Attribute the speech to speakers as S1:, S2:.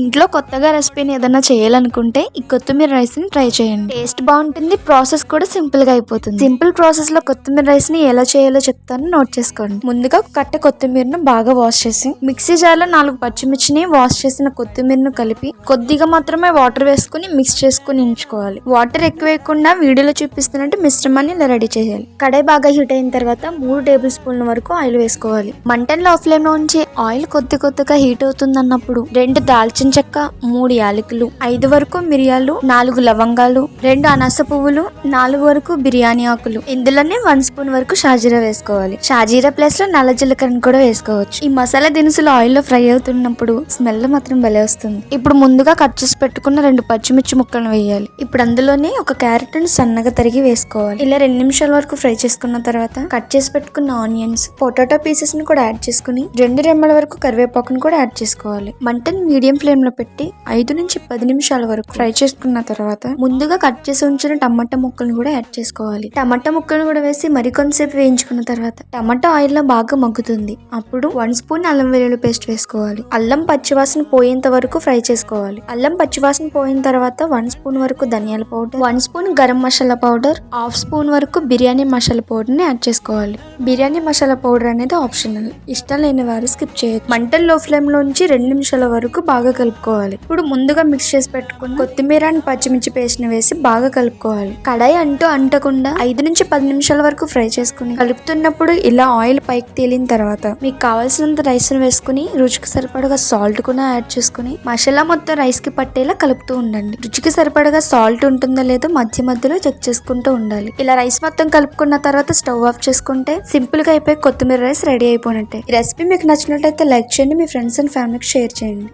S1: ఇంట్లో కొత్తగా రెసిపీని ఏదైనా చేయాలనుకుంటే ఈ కొత్తిమీర రైస్ని ట్రై చేయండి. టేస్ట్ బాగుంటుంది ప్రాసెస్ కూడా సింపుల్గా అయిపోతుంది. సింపుల్ ప్రాసెస్లో కొత్తిమీర రైస్ని ఎలా చేయాలో చెప్తాను నోట్ చేసుకోండి. ముందుగా కట్ట కొత్తిమీరను బాగా వాష్ చేసి మిక్సీ జార్లో నాలుగు పచ్చిమిర్చిని వాష్ చేసిన కొత్తిమీరను కలిపి కొద్దిగా మాత్రమే వాటర్ వేసుకుని మిక్స్ చేసుకుని ఉంచుకోవాలి. వాటర్ ఎక్కువ వేయకుండా వీడియోలో చూపిస్తున్నట్టు మిశ్రమాన్ని ఇలా రెడీ చేయాలి. కడాయి బాగా హీట్ అయిన తర్వాత మూడు టేబుల్ స్పూన్ల వరకు ఆయిల్ వేసుకోవాలి. మంటన్లో ఫ్లేమ్లో ఉంచి ఆయిల్ కొద్ది కొద్దిగా హీట్ అవుతుంది అన్నప్పుడు రెండు దాల్చి దాల్చిన చెక్క మూడు యాలకులు ఐదు వరకు మిరియాలు నాలుగు లవంగాలు రెండు అనాస పువ్వులు నాలుగు వరకు బిర్యానీ ఆకులు. ఇందులోనే వన్ స్పూన్ వరకు షాజీరా వేసుకోవాలి. షాజీరా ప్లేస్లో నల్ల జీలకర్రను కూడా వేసుకోవచ్చు. ఈ మసాలా దినుసులు ఆయిల్లో ఫ్రై అవుతున్నప్పుడు స్మెల్ మాత్రం భలే వస్తుంది. ఇప్పుడు ముందుగా కట్ చేసి పెట్టుకున్న రెండు పచ్చిమిర్చి ముక్కలను వేయాలి. ఇప్పుడు అందులోనే ఒక క్యారెట్ని సన్నగా తరిగి వేసుకోవాలి. ఇలా రెండు నిమిషాల వరకు ఫ్రై చేసుకున్న తర్వాత కట్ చేసి పెట్టుకున్న ఆనియన్స్ పొటాటో పీసెస్ని కూడా యాడ్ చేసుకుని రెండు రెమ్మల వరకు కరివేపాకును కూడా యాడ్ చేసుకోవాలి. మంటన్ మీడియం ఫ్లేమ్ ఫ్లేమ్లో పెట్టి ఐదు నుంచి పది నిమిషాల వరకు ఫ్రై చేసుకున్న తర్వాత ముందుగా కట్ చేసి ఉంచిన టమాటా ముక్కలను కూడా యాడ్ చేసుకోవాలి. టమాటా ముక్కలను కూడా వేసి మరికొంతసేపు వేయించుకున్న తర్వాత టమాటా ఆయిల్లో బాగా మగ్గుతుంది. అప్పుడు వన్ స్పూన్ అల్లం వెల్లుల్లి పేస్ట్ వేసుకోవాలి. అల్లం పచ్చివాసన పోయేంత వరకు ఫ్రై చేసుకోవాలి. అల్లం పచ్చివాసన పోయిన తర్వాత వన్ స్పూన్ వరకు ధనియాల powder one spoon garam masala powder half spoon వరకు బిర్యానీ మసాలా పౌడర్ని యాడ్ చేసుకోవాలి. బిర్యానీ మసాలా పౌడర్ అనేది ఆప్షనల్. ఇష్టం లేని వారు స్కిప్ చేయొచ్చు. మంటలు లో ఫ్లేమ్ రెండు నిమిషాల వరకు బాగా కలుపుకోవాలి. ఇప్పుడు ముందుగా మిక్స్ చేసి పెట్టుకుని కొత్తిమీర అండ్ పచ్చిమిర్చి పేస్ట్ని వేసి బాగా కలుపుకోవాలి. కడాయి అంటూ అంటకుండా ఐదు నుంచి పది నిమిషాల వరకు ఫ్రై చేసుకుని కలుపుతున్నప్పుడు ఇలా ఆయిల్ పైకి తేలిన తర్వాత మీకు కావాల్సినంత రైస్ని వేసుకుని రుచికి సరిపడగా సాల్ట్ కూడా యాడ్ చేసుకుని మసాలా మొత్తం రైస్కి పట్టేలా కలుపుతూ ఉండండి. రుచికి సరిపడగా సాల్ట్ ఉంటుందో లేదో మధ్య మధ్యలో చెక్ చేసుకుంటూ ఉండాలి. ఇలా రైస్ మొత్తం కలుపుకున్న తర్వాత స్టవ్ ఆఫ్ చేసుకుంటే సింపుల్గా అయిపోయి కొత్తిమీర రైస్ రెడీ అయిపోయినట్టే ఈ రెసిపీ మీకు నచ్చినట్లయితే లైక్ చేయండి మీ ఫ్రెండ్స్ అండ్ ఫ్యామిలీకి షేర్ చేయండి.